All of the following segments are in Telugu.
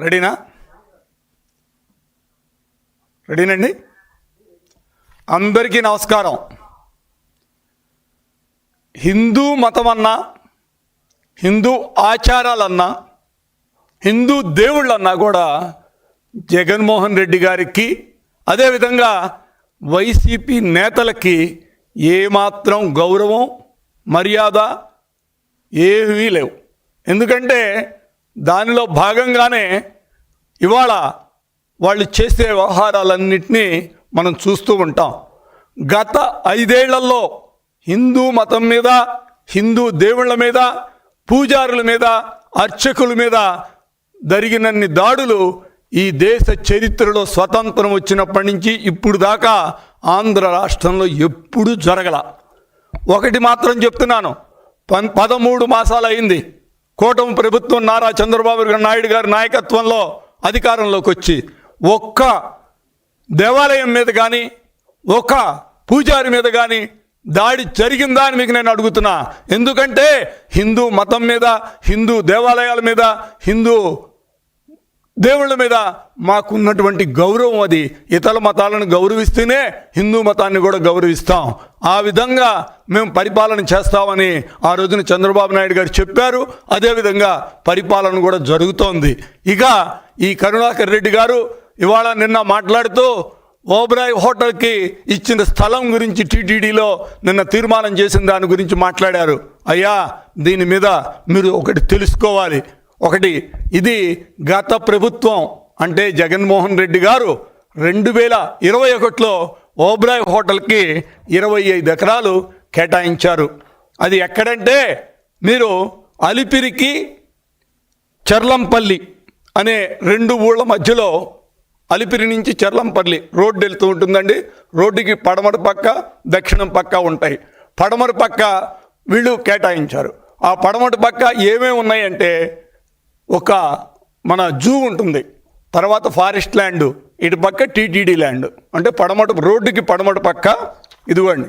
రెడీనా? రెడీనండి? అందరికీ నమస్కారం. హిందూ మతం అన్నా హిందూ ఆచారాలన్నా హిందూ దేవుళ్ళన్నా కూడా జగన్మోహన్ రెడ్డి గారికి అదేవిధంగా వైసీపీ నేతలకి ఏమాత్రం గౌరవం మర్యాద ఏమీ లేవు. ఎందుకంటే దానిలో భాగంగానే ఇవాళ వాళ్ళు చేసే వ్యవహారాలన్నింటినీ మనం చూస్తూ ఉంటాం. గత ఐదేళ్ళలో హిందూ మతం మీద హిందూ దేవుళ్ళ మీద పూజారుల మీద అర్చకుల మీద జరిగినన్ని దాడులు ఈ దేశ చరిత్రలో స్వతంత్రం వచ్చినప్పటి నుంచి ఇప్పుడు దాకా ఆంధ్ర రాష్ట్రంలో ఎప్పుడూ జరగల. ఒకటి మాత్రం చెప్తున్నాను. పన్ పదమూడు మాసాలు అయింది కూటమి ప్రభుత్వం నారా చంద్రబాబు నాయుడు గారి నాయకత్వంలో అధికారంలోకి వచ్చి ఒక్క దేవాలయం మీద కానీ ఒక పూజారి మీద కానీ దాడి జరిగిందా అని మీకు నేను అడుగుతున్నా. ఎందుకంటే హిందూ మతం మీద హిందూ దేవాలయాల మీద హిందూ దేవుళ్ళ మీద మాకున్నటువంటి గౌరవం అది. ఇతర మతాలను గౌరవిస్తేనే హిందూ మతాన్ని కూడా గౌరవిస్తాం. ఆ విధంగా మేము పరిపాలన చేస్తామని ఆ రోజున చంద్రబాబు నాయుడు గారు చెప్పారు. అదేవిధంగా పరిపాలన కూడా జరుగుతోంది. ఇక ఈ కరుణాకర్ రెడ్డి గారు ఇవాళ నిన్న మాట్లాడుతూ ఓబ్రాయ్ హోటల్కి ఇచ్చిన స్థలం గురించి టీటీడీలో నిన్న తీర్మానం చేసిన దాని గురించి మాట్లాడారు. అయ్యా దీని మీద మీరు ఒకటి తెలుసుకోవాలి. ఒకటి ఇది గత ప్రభుత్వం అంటే జగన్మోహన్ రెడ్డి గారు రెండు వేల ఇరవై ఒకటిలో ఓబ్రాయ్ హోటల్కి ఇరవై ఐదు ఎకరాలు కేటాయించారు. అది ఎక్కడంటే మీరు అలిపిరికి చర్లంపల్లి అనే రెండు ఊళ్ళ మధ్యలో అలిపిరి నుంచి చర్లంపల్లి రోడ్డు వెళ్తూ ఉంటుందండి. రోడ్డుకి పడమర పక్క దక్షిణం పక్క ఉంటాయి. పడమర పక్క వీళ్ళు కేటాయించారు. ఆ పడమటి పక్క ఏమేమి ఉన్నాయంటే ఒక మన జూ ఉంటుంది. తర్వాత ఫారెస్ట్ ల్యాండ్ ఇటు పక్క టీటీడీ ల్యాండ్. అంటే పడమట రోడ్డుకి పడమట పక్క ఇదిగోండి.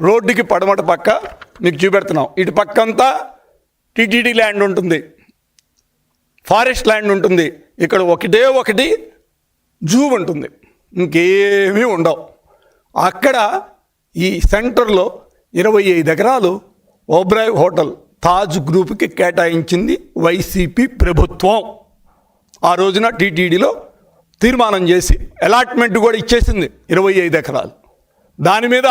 రోడ్డుకి పడమట పక్క మీకు చూపెడుతున్నాం. ఇటు పక్క అంతా టీటీడీ ల్యాండ్ ఉంటుంది. ఫారెస్ట్ ల్యాండ్ ఉంటుంది. ఇక్కడ ఒకటే ఒకటి జూ ఉంటుంది. ఇంకేమీ ఉండవు. అక్కడ ఈ సెంటర్లో ఇరవై ఐదు ఎకరాలు ఓబ్రాయ్ హోటల్ తాజ్ గ్రూప్కి కేటాయించింది వైసీపీ ప్రభుత్వం. ఆ రోజున టీటీడీలో తీర్మానం చేసి అలాట్మెంట్ కూడా ఇచ్చేసింది ఇరవై ఐదు ఎకరాలు. దాని మీద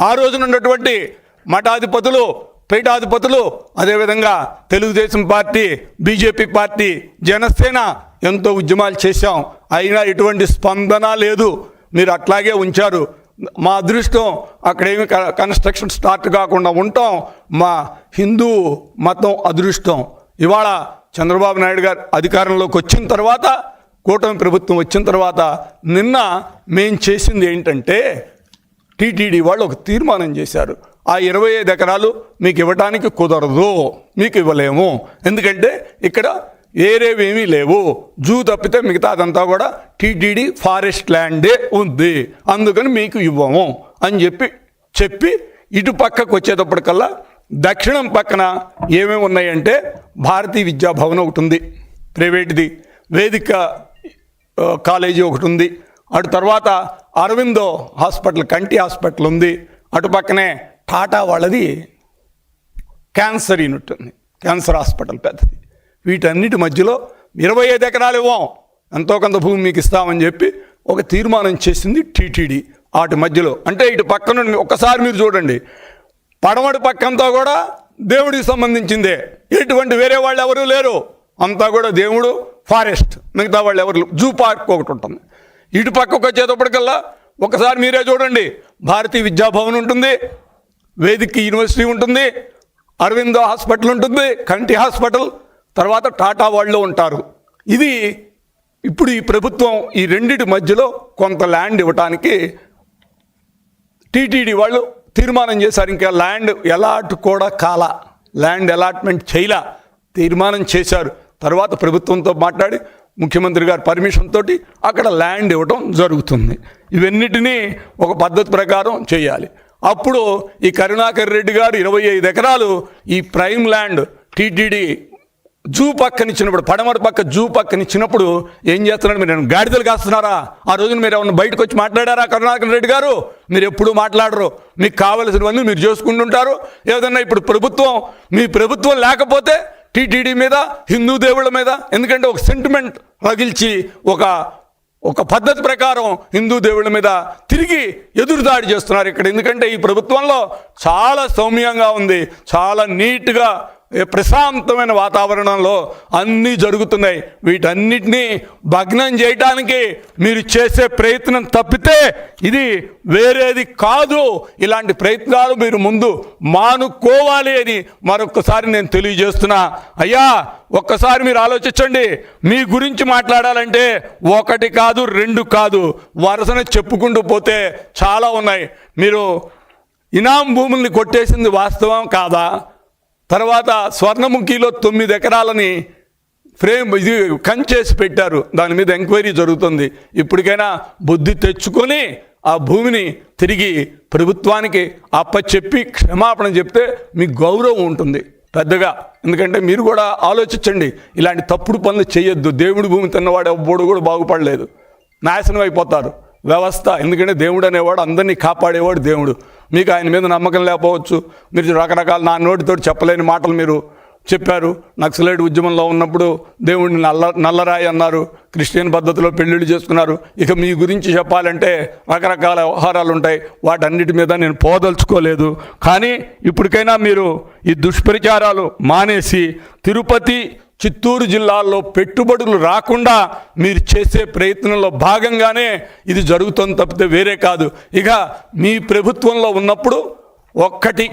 ఆ రోజున ఉన్నటువంటి మఠాధిపతులు పీఠాధిపతులు అదేవిధంగా Telugu Desam party BJP party Janasena ఎంతో ఉద్యమాలు చేశాం. అయినా ఎటువంటి స్పందన లేదు. మీరు అట్లాగే ఉంచారు. మా అదృష్టం అక్కడేమి క- కన్స్ట్రక్షన్ స్టార్ట్ కాకుండా ఉంటాం. మా హిందూ మతం అదృష్టం. ఇవాళ చంద్రబాబు నాయుడు గారు అధికారంలోకి వచ్చిన తర్వాత కూటమి ప్రభుత్వం వచ్చిన తర్వాత నిన్న మేం చేసింది ఏంటంటే టీటీడీ వాళ్ళు ఒక తీర్మానం చేశారు. ఆ ఇరవై ఐదు ఎకరాలు మీకు ఇవ్వడానికి కుదరదు మీకు ఇవ్వలేము. ఎందుకంటే ఇక్కడ ఏరేవేమీ లేవు. జూ తప్పితే మిగతాదంతా కూడా టీటీడీ ఫారెస్ట్ ల్యాండే ఉంది. అందుకని మీకు ఇవ్వము అని చెప్పి చెప్పి ఇటు పక్కకు వచ్చేటప్పటికల్లా దక్షిణం పక్కన ఏమేమి ఉన్నాయంటే భారతీయ విద్యాభవన్ ఒకటి ఉంది ప్రైవేట్ది. వేదిక కాలేజీ ఒకటి ఉంది. అటు తర్వాత అరవిందో హాస్పిటల్ కంటి హాస్పిటల్ ఉంది. అటు పక్కనే టాటా వాళ్ళది క్యాన్సర్ యూనిట్ ఉంది. క్యాన్సర్ హాస్పిటల్ పెద్దది. వీటన్నిటి మధ్యలో ఇరవై ఐదు ఎకరాలు ఇవ్వం. ఎంతో కొంత భూమి మీకు ఇస్తామని చెప్పి ఒక తీర్మానం చేసింది టీటీడీ. వాటి మధ్యలో అంటే ఇటు పక్కన ఒక్కసారి మీరు చూడండి. పడమటి పక్కంతా కూడా దేవుడికి సంబంధించిందే. ఎటువంటి వేరే వాళ్ళు ఎవరు లేరు. అంతా కూడా దేవుడు ఫారెస్ట్ మిగతా వాళ్ళు ఎవరు జూ పార్క్ ఒకటి ఉంటుంది. ఇటు పక్కకు వచ్చేటప్పటికల్లా ఒకసారి మీరే చూడండి. భారతీయ విద్యాభవన్ ఉంటుంది. వేదిక యూనివర్సిటీ ఉంటుంది. అరవిందో హాస్పిటల్ ఉంటుంది. కంటి హాస్పిటల్. తర్వాత టాటా వాళ్ళు ఉంటారు. ఇది ఇప్పుడు ఈ ప్రభుత్వం ఈ రెండిటి మధ్యలో కొంత ల్యాండ్ ఇవ్వటానికి టీటీడీ వాళ్ళు తీర్మానం చేశారు. ఇంకా ల్యాండ్ ఎలాట్ కూడా కాల. ల్యాండ్ అలాట్మెంట్ చేయలా. తీర్మానం చేశారు. తర్వాత ప్రభుత్వంతో మాట్లాడి ముఖ్యమంత్రి గారి పర్మిషన్ తోటి అక్కడ ల్యాండ్ ఇవ్వటం జరుగుతుంది. ఇవన్నిటినీ ఒక పద్ధతి ప్రకారం చేయాలి. అప్పుడు ఈ కరుణాకర్ రెడ్డి గారు ఇరవై ఐదు ఎకరాలు ఈ ప్రైమ్ ల్యాండ్ టీటీడీ జూ పక్కన ఇచ్చినప్పుడు పడమర పక్క జూ పక్కన ఇచ్చినప్పుడు ఏం చేస్తున్నాడు మీరు? గాడిదలు కాస్తున్నారా? ఆ రోజున మీరు ఏమన్నా బయటకు వచ్చి మాట్లాడారా కరుణాకర్ రెడ్డి గారు? మీరు ఎప్పుడు మాట్లాడరు. మీకు కావలసినవన్నీ మీరు చేసుకుంటుంటారు. ఏదన్నా ఇప్పుడు ప్రభుత్వం మీ ప్రభుత్వం లేకపోతే టీటీడీ మీద హిందూ దేవుళ్ళ మీద ఎందుకంటే ఒక సెంటిమెంట్ రగిల్చి ఒక ఒక పద్ధతి ప్రకారం హిందూ దేవుళ్ళ మీద తిరిగి ఎదురుదాడి చేస్తున్నారు ఇక్కడ. ఎందుకంటే ఈ ప్రభుత్వంలో చాలా సౌమ్యంగా ఉంది. చాలా నీట్గా ప్రశాంతమైన వాతావరణంలో అన్నీ జరుగుతున్నాయి. వీటన్నిటినీ భగ్నం చేయడానికి మీరు చేసే ప్రయత్నం తప్పితే ఇది వేరేది కాదు. ఇలాంటి ప్రయత్నాలు మీరు ముందు మానుకోవాలి అని మరొకసారి నేను తెలియజేస్తున్నా. అయ్యా ఒక్కసారి మీరు ఆలోచించండి. మీ గురించి మాట్లాడాలంటే ఒకటి కాదు రెండు కాదు. వరుసన చెప్పుకుంటూ పోతే చాలా ఉన్నాయి. మీరు ఇనాం భూముల్ని కొట్టేసింది వాస్తవం కాదా? తర్వాత స్వర్ణముఖిలో తొమ్మిది ఎకరాలని ఫ్రేమ్ ఇది కంచేసి పెట్టారు. దాని మీద ఎంక్వైరీ జరుగుతుంది. ఇప్పటికైనా బుద్ధి తెచ్చుకొని ఆ భూమిని తిరిగి ప్రభుత్వానికి అప్పచెప్పి క్షమాపణ చెప్తే మీకు గౌరవం ఉంటుంది. పెద్దగా. ఎందుకంటే మీరు కూడా ఆలోచించండి. ఇలాంటి తప్పుడు పనులు చేయొద్దు. దేవుడి భూమి తిన్నవాడు ఎవ్వడు కూడా బాగుపడలేదు. నాశనం అయిపోతారు. వ్యవస్థ. ఎందుకంటే దేవుడు అనేవాడు అందరినీ కాపాడేవాడు దేవుడు. మీకు ఆయన మీద నమ్మకం లేకపోవచ్చు. మీరు రకరకాల నా నోటితోటి చెప్పలేని మాటలు మీరు చెప్పారు. నక్సలైట్ ఉద్యమంలో ఉన్నప్పుడు దేవుడిని నల్ల నల్లరాయి అన్నారు. క్రిస్టియన్ పద్ధతిలో పెళ్ళిళ్ళు చేసుకున్నారు. ఇక మీ గురించి చెప్పాలంటే రకరకాల వ్యవహారాలు ఉంటాయి. వాటన్నిటి మీద నేను పోదలుచుకోలేదు. కానీ ఇప్పటికైనా మీరు ఈ దుష్ప్రచారాలు మానేసి తిరుపతి చిత్తూరు జిల్లాలో పెట్టుబడులు రాకుండా మీరు చేసే ప్రయత్నంలో భాగంగానే ఇది జరుగుతుంది తప్పితే వేరే కాదు. ఇక మీ ప్రభుత్వంలో ఉన్నప్పుడు ఒక్కటి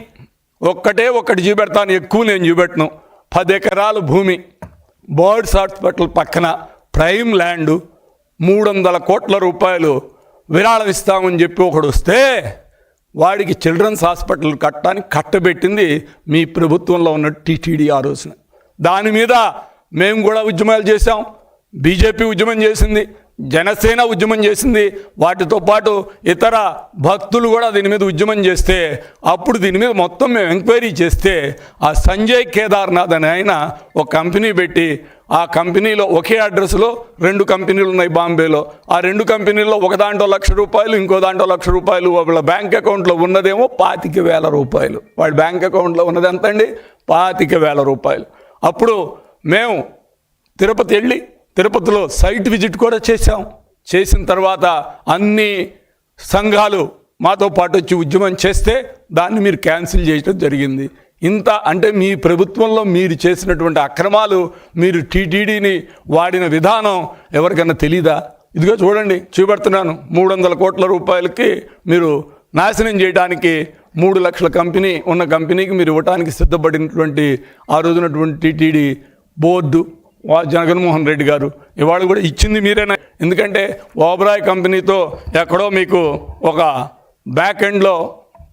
ఒక్కటే ఒక్కటి చూపెడతాను ఎక్కువ నేను చూపెట్టను. పది ఎకరాలు భూమి బర్డ్స్ హాస్పిటల్ పక్కన ప్రైమ్ ల్యాండ్ మూడు వందల కోట్ల రూపాయలు విరాళం ఇస్తామని చెప్పి ఒకడు వస్తే వాడికి చిల్డ్రన్స్ హాస్పిటల్ కట్టడానికి కట్టబెట్టింది మీ ప్రభుత్వంలో ఉన్న టీటీడీ ఆ రోజున. దాని మీద మేము కూడా ఉద్యమాలు చేశాం. బీజేపీ ఉద్యమం చేసింది. జనసేన ఉద్యమం చేసింది. వాటితో పాటు ఇతర భక్తులు కూడా దీని మీద ఉద్యమం చేస్తే అప్పుడు దీని మీద మొత్తం మేము ఎంక్వైరీ చేస్తే ఆ సంజయ్ కేదార్నాథ్ అని ఆయన ఒక కంపెనీ పెట్టి ఆ కంపెనీలో ఒకే అడ్రస్లో రెండు కంపెనీలు ఉన్నాయి బాంబేలో. ఆ రెండు కంపెనీల్లో ఒక దాంట్లో లక్ష రూపాయలు ఇంకో దాంట్లో లక్ష రూపాయలు. వాళ్ళ బ్యాంక్ అకౌంట్లో ఉన్నదేమో పాతిక వేల రూపాయలు. వాళ్ళ బ్యాంక్ అకౌంట్లో ఉన్నది ఎంత అండి పాతిక వేల రూపాయలు. అప్పుడు మేము తిరుపతి వెళ్ళి తిరుపతిలో సైట్ విజిట్ కూడా చేశాం. చేసిన తర్వాత అన్ని సంఘాలు మాతో పాటు వచ్చి ఉద్యమం చేస్తే దాన్ని మీరు క్యాన్సిల్ చేయడం జరిగింది. ఇంత అంటే మీ ప్రభుత్వంలో మీరు చేసినటువంటి అక్రమాలు మీరు టీటీడీని వాడిన విధానం ఎవరికైనా తెలీదా? ఇదిగో చూడండి చూపెడుతున్నాను. మూడు వందల కోట్ల రూపాయలకి మీరు నాశనం చేయడానికి మూడు లక్షల కంపెనీ ఉన్న కంపెనీకి మీరు ఇవ్వడానికి సిద్ధపడినటువంటి ఆ రోజునటువంటి టీటీడీ బోర్డు వా జగన్మోహన్ రెడ్డి గారు ఇవాళ కూడా ఇచ్చింది మీరేనా? ఎందుకంటే ఓబరాయ్ కంపెనీతో ఎక్కడో మీకు ఒక బ్యాక్ ఎండ్లో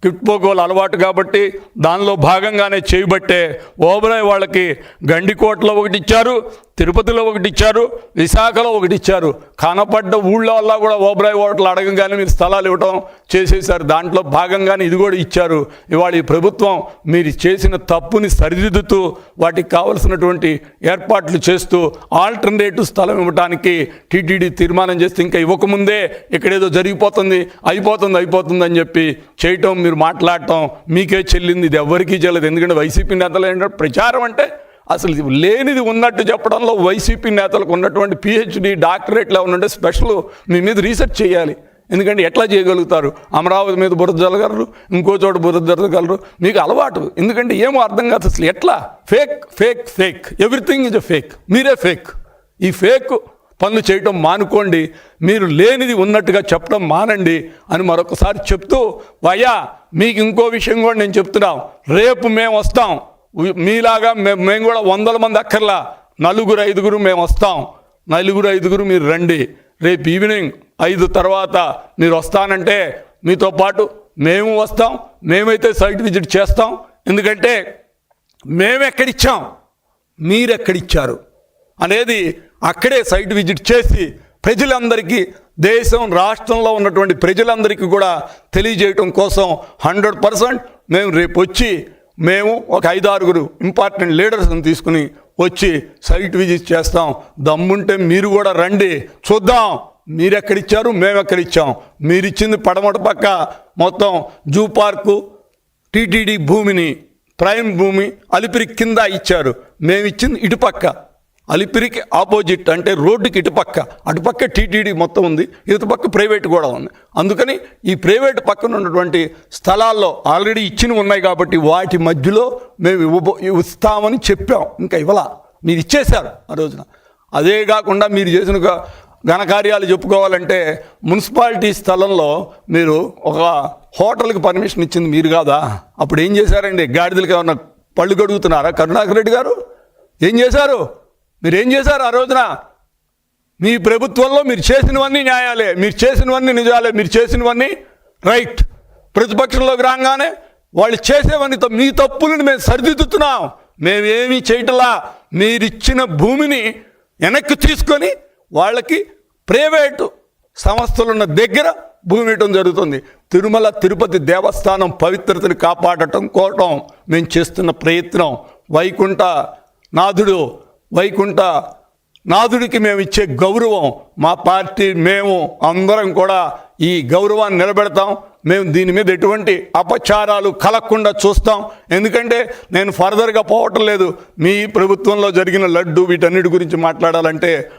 కిట్పోగోలు అలవాటు కాబట్టి దానిలో భాగంగానే చేయబట్టే ఓబరాయ్ వాళ్ళకి గండికోటలో ఒకటి ఇచ్చారు తిరుపతిలో ఒకటి ఇచ్చారు విశాఖలో ఒకటి ఇచ్చారు కనపడ్డ ఊళ్ళో కూడా ఓబరాయ్ ఓట్లు అడగంగానే మీరు స్థలాలు ఇవ్వటం చేసేసారు దాంట్లో భాగంగానే ఇది కూడా ఇచ్చారు. ఇవాళ ఈ ప్రభుత్వం మీరు చేసిన తప్పుని సరిదిద్దుతూ వాటికి కావలసినటువంటి ఏర్పాట్లు చేస్తూ ఆల్టర్నేటివ్ స్థలం ఇవ్వడానికి టీటీడీ తీర్మానం చేస్తే ఇంకా ఇవ్వకముందే ఇక్కడేదో జరిగిపోతుంది అయిపోతుంది అయిపోతుంది అని చెప్పి చేయటం మీరు మాట్లాడటం మీకే చెల్లింది ఇది ఎవరికీ చెల్లదు. ఎందుకంటే వైసీపీ నేతలు ఏంటంటే ప్రచారం అంటే అసలు లేనిది ఉన్నట్టు చెప్పడంలో వైసీపీ నేతలకు ఉన్నటువంటి పిహెచ్డి డాక్టరేట్లు లెవెల్ ఉంటే స్పెషల్ మీ మీద రీసెర్చ్ చేయాలి. ఎందుకంటే ఎట్లా చేయగలుగుతారు? అమరావతి మీద బురద జరగలరు ఇంకో చోట బురద జరగలరు మీకు అలవాటు. ఎందుకంటే ఏమో అర్థం కాదు అసలు ఎట్లా? Fake fake fake everything is a fake మీరే ఫేక్ ఈ ఫేక్ పనులు చేయటం మానుకోండి. మీరు లేనిది ఉన్నట్టుగా చెప్పడం మానండి అని మరొకసారి చెప్తూ వయ్యా మీకు ఇంకో విషయం కూడా నేను చెప్తున్నాం. రేపు మేము వస్తాం. మీలాగా మేము మేము కూడా వందల మంది అక్కర్లా. నలుగురు ఐదుగురు మేము వస్తాం. నలుగురు ఐదుగురు మీరు రండి. రేపు ఈవినింగ్ ఐదు తర్వాత మీరు వస్తానంటే మీతో పాటు మేము వస్తాం. మేమైతే సైట్ విజిట్ చేస్తాం. ఎందుకంటే మేము ఎక్కడిచ్చాం మీరెక్కడిచ్చారు? అనేది అక్కడే సైట్ విజిట్ చేసి ప్రజలందరికీ దేశం రాష్ట్రంలో ఉన్నటువంటి ప్రజలందరికీ కూడా తెలియజేయటం కోసం హండ్రెడ్ పర్సెంట్ మేము రేపు వచ్చి మేము ఒక ఐదారుగురు ఇంపార్టెంట్ లీడర్స్ని తీసుకుని వచ్చి సైట్ విజిట్ చేస్తాం. దమ్ముంటే మీరు కూడా రండి. చూద్దాం. మీరు ఎక్కడిచ్చారు మేము ఎక్కడిచ్చాం మీరు ఇచ్చింది పడమట పక్క మొత్తం జూ పార్కు టీటీడీ భూమిని ప్రైమ్ భూమి అలిపిరి కింద ఇచ్చారు. మేము ఇచ్చింది ఇటుపక్క. అలిపిరికి ఆపోజిట్ అంటే రోడ్డుకి ఇటుపక్క అటుపక్క టీటీడీ మొత్తం ఉంది ఇటుపక్క ప్రైవేట్ కూడా ఉంది. అందుకని ఈ ప్రైవేట్ పక్కన ఉన్నటువంటి స్థలాల్లో ఆల్రెడీ ఇచ్చినవి ఉన్నాయి కాబట్టి వాటి మధ్యలో మేము ఇవ్వబో ఇస్తామని చెప్పాం. ఇంకా ఇవ్వలా. మీరు ఇచ్చేశారు ఆ రోజున. అదే కాకుండా మీరు చేసిన ఘనకార్యాలు చెప్పుకోవాలంటే మున్సిపాలిటీ స్థలంలో మీరు ఒక హోటల్కి పర్మిషన్ ఇచ్చింది మీరు కాదా? అప్పుడు ఏం చేశారండి? గాడిదలకి ఏమన్నా పళ్ళు కడుగుతున్నారా? కరుణాకర్ రెడ్డి గారు? ఏం చేశారు? మీరేం చేశారు ఆ రోజున? మీ ప్రభుత్వంలో మీరు చేసినవన్నీ న్యాయాలే మీరు చేసినవన్నీ నిజాలే మీరు చేసినవన్నీ రైట్. ప్రతిపక్షంలోకి రాగానే వాళ్ళు చేసేవన్నీ మీ తప్పులను మేము సరిదిద్దుతున్నాం. మేమేమి చేయటలా. మీరిచ్చిన భూమిని వెనక్కి తీసుకొని వాళ్ళకి ప్రైవేటు సంస్థలున్న దగ్గర భూమి ఇవ్వటం జరుగుతుంది. తిరుమల తిరుపతి దేవస్థానం పవిత్రతని కాపాడటం కోవటం మేము చేస్తున్న ప్రయత్నం. వైకుంఠ నాథుడు వైకుంఠ నాథుడికి మేము ఇచ్చే గౌరవం మా పార్టీ మేము అందరం కూడా ఈ గౌరవాన్ని నిలబెడతాం. మేము దీని మీద ఎటువంటి అపచారాలు కలగకుండా చూస్తాం. ఎందుకంటే నేను ఫర్దర్గా పోవటం లేదు. మీ ప్రభుత్వంలో జరిగిన లడ్డు వీటన్నిటి గురించి మాట్లాడాలంటే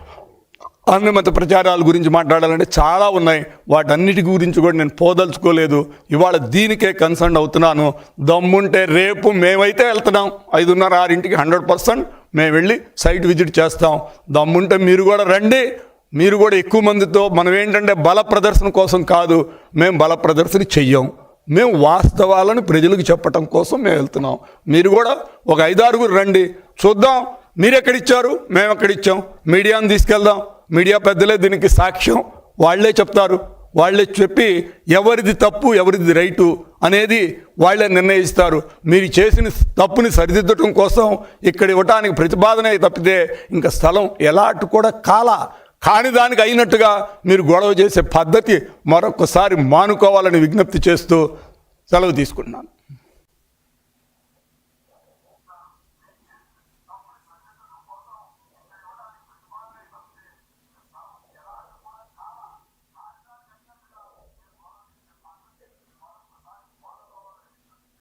అన్నమత ప్రచారాల గురించి మాట్లాడాలంటే చాలా ఉన్నాయి. వాటన్నిటి గురించి కూడా నేను పోదలుచుకోలేదు. ఇవాళ దీనికే కన్సర్న్ అవుతున్నాను. దమ్ముంటే రేపు మేమైతే వెళ్తున్నాం. ఐదున్నర ఆరింటికి హండ్రెడ్ పర్సెంట్ మేము వెళ్ళి సైట్ విజిట్ చేస్తాం. దమ్ముంటే మీరు కూడా రండి. మీరు కూడా ఎక్కువ మందితో మనం ఏంటంటే బల ప్రదర్శన కోసం కాదు మేము బల ప్రదర్శన చెయ్యం. మేము వాస్తవాలను ప్రజలకు చెప్పటం కోసం మేము వెళ్తున్నాం. మీరు కూడా ఒక ఐదారుగురు రండి. చూద్దాం మీరు ఎక్కడిచ్చారు మేము ఎక్కడిచ్చాం మీడియాని తీసుకెళ్దాం. మీడియా పెద్దలే దీనికి సాక్ష్యం. వాళ్ళే చెప్తారు. వాళ్ళే చెప్పి ఎవరిది తప్పు ఎవరిది రైటు అనేది వాళ్ళే నిర్ణయిస్తారు. మీరు చేసిన తప్పుని సరిదిద్దటం కోసం ఇక్కడ ఇవ్వటానికి ప్రతిపాదన తప్పితే ఇంకా స్థలం ఎలాంటి కూడా కాల కాని దానికి అయినట్టుగా మీరు గొడవ చేసే పద్ధతి మరొకసారి మానుకోవాలని విజ్ఞప్తి చేస్తూ సెలవు తీసుకుంటున్నాను.